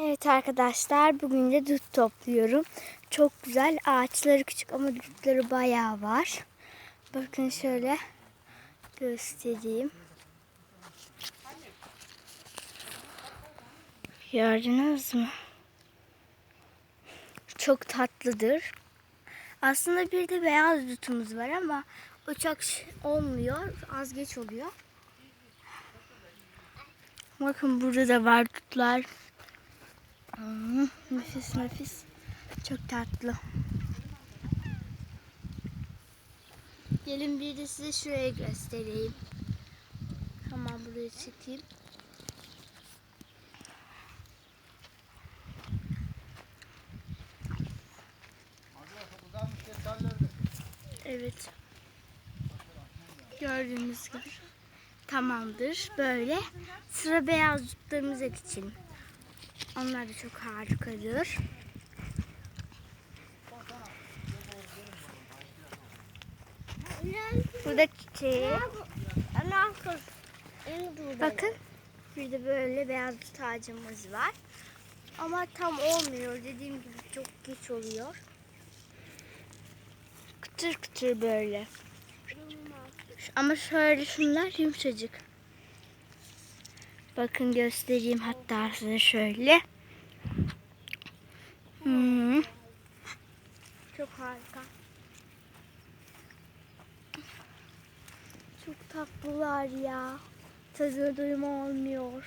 Evet arkadaşlar bugün de dut topluyorum. Çok güzel ağaçları küçük ama dutları bayağı var. Bakın şöyle göstereyim. Gördünüz mü? Çok tatlıdır. Aslında bir de beyaz dutumuz var ama o çok olmuyor. Az geç oluyor. Bakın burada da var dutlar. Hmm, nefis. Çok tatlı. Gelin bir de size şuraya göstereyim. Hemen buraya çekeyim. Evet. Gördüğünüz gibi. Tamamdır. Böyle. Sıra beyaz dutlarımıza geçelim. Onlar da çok harikadır. Burada çiçeği. Bakın. Bir de böyle beyaz dut ağacımız var. Ama tam olmuyor. Dediğim gibi çok geç oluyor. Kıtır kıtır böyle. Ama şöyle şunlar yumuşacık. Bakın göstereyim hatta size şöyle. Hmm. Çok harika. Çok tatlılar ya. Tadına doyum olmuyor.